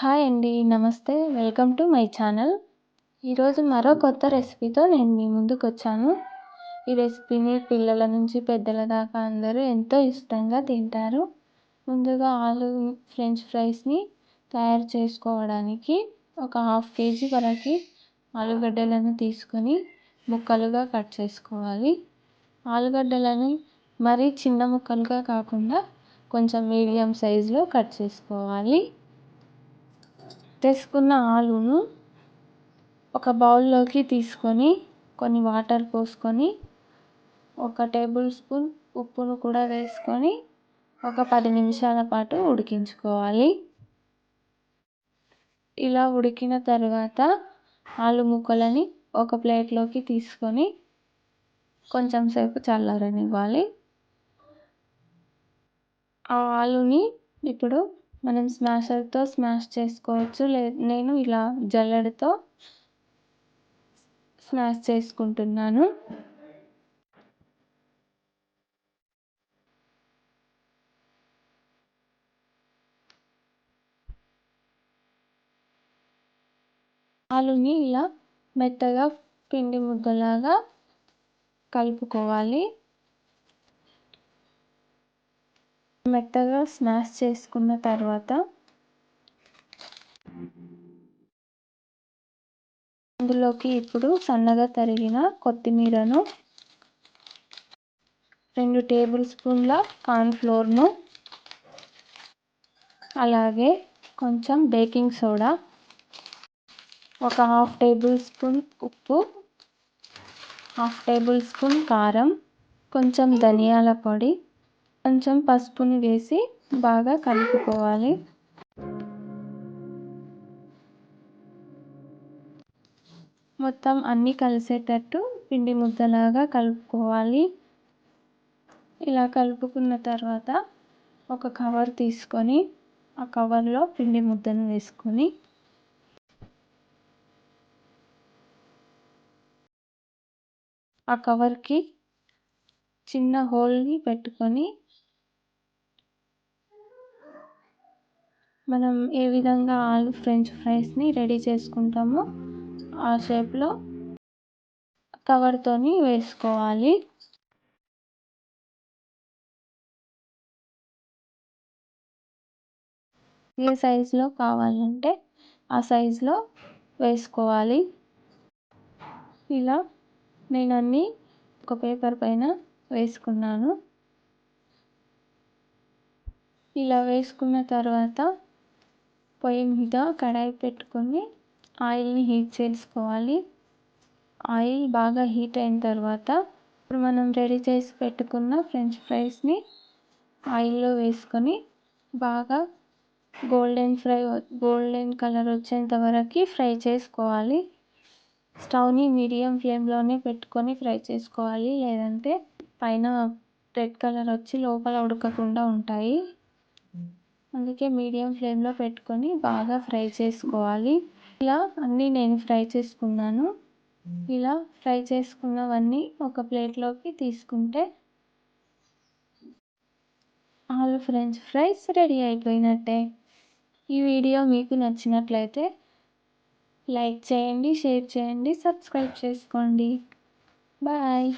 Hi అండి నమస్తే. Welcome to my channel. ఈరోజు మరో కొత్త రెసిపీతో నేను మీ ముందుకు వచ్చాను ఈ రెసిపీని పిల్లల నుంచి పెద్దల దాకా అందరూ ఎంతో ఇష్టంగా తింటారు. ముందుగా ఆలు ఫ్రెంచ్ ఫ్రైస్ని తయారు చేసుకోవడానికి ఒక హాఫ్ కేజీ వరకు ఆలుగడ్డలను తీసుకొని ముక్కలుగా కట్ చేసుకోవాలి. ఆలుగడ్డలను మరీ చిన్న ముక్కలుగా కాకుండా కొంచెం మీడియం సైజులో కట్ చేసుకోవాలి. తెచ్చుకున్న ఆలును ఒక బౌల్లోకి తీసుకొని కొన్ని వాటర్ పోసుకొని ఒక టేబుల్ స్పూన్ ఉప్పును కూడా వేసుకొని ఒక పది నిమిషాల పాటు ఉడికించుకోవాలి. ఇలా ఉడికిన తర్వాత ఆలు ముక్కలని ఒక ప్లేట్లోకి తీసుకొని కొంచెం సేపు చల్లారనివ్వాలి. ఆ ఆలుని ఇప్పుడు మనం స్మాషర్తో స్మాష్ చేసుకోవచ్చు. లే నేను ఇలా జల్లెడతో స్మాష్ చేసుకుంటున్నాను. ఆలుని ఇలా మెత్తగా పిండి ముద్దలాగా కలుపుకోవాలి. మెత్తగా స్మాష్ చేసుకున్న తర్వాత అందులోకి ఇప్పుడు సన్నగా తరిగిన కొత్తిమీరను రెండు టేబుల్ స్పూన్ల కార్న్ఫ్లోర్ను అలాగే కొంచెం బేకింగ్ సోడా ఒక హాఫ్ టేబుల్ స్పూన్ ఉప్పు హాఫ్ టేబుల్ స్పూన్ కారం కొంచెం ధనియాల పొడి కొంచెం పసుపుని వేసి బాగా కలుపుకోవాలి. మొత్తం అన్నీ కలిసేటట్టు పిండి ముద్దలాగా కలుపుకోవాలి. ఇలా కలుపుకున్న తర్వాత ఒక కవర్ తీసుకొని ఆ కవర్లో పిండి ముద్దను వేసుకొని ఆ కవర్కి చిన్న హోల్ని పెట్టుకొని మనం ఏ విధంగా ఆలు ఫ్రెంచ్ ఫ్రైస్ని రెడీ చేసుకుంటామో ఆ షేప్లో కవర్తోని వేసుకోవాలి. ఏ సైజులో కావాలంటే ఆ సైజులో వేసుకోవాలి. ఇలా నేను అన్నీ ఒక పేపర్ పైన వేసుకున్నాను. ఇలా వేసుకున్న తర్వాత పొయ్యి మీద కడాయి పెట్టుకొని ఆయిల్ని హీట్ చేసుకోవాలి. ఆయిల్ బాగా హీట్ అయిన తర్వాత ఇప్పుడు మనం రెడీ చేసి పెట్టుకున్న ఫ్రెంచ్ ఫ్రైస్ని ఆయిల్లో వేసుకొని బాగా గోల్డెన్ ఫ్రై గోల్డెన్ కలర్ వచ్చేంత వరకు ఫ్రై చేసుకోవాలి. స్టవ్ని మీడియం ఫ్లేమ్లోనే పెట్టుకొని ఫ్రై చేసుకోవాలి. లేదంటే పైన రెడ్ కలర్ వచ్చి లోపల ఉడకకుండా ఉంటాయి. అందుకే మీడియం ఫ్లేమ్లో పెట్టుకొని బాగా ఫ్రై చేసుకోవాలి. ఇలా అన్నీ నేను ఫ్రై చేసుకున్నాను. ఇలా ఫ్రై చేసుకున్నవన్నీ ఒక ప్లేట్లోకి తీసుకుంటే ఆలు ఫ్రెంచ్ ఫ్రైస్ రెడీ అయిపోయినట్టే. ఈ వీడియో మీకు నచ్చినట్లయితే లైక్ చేయండి షేర్ చేయండి సబ్స్క్రైబ్ చేసుకోండి. బాయ్.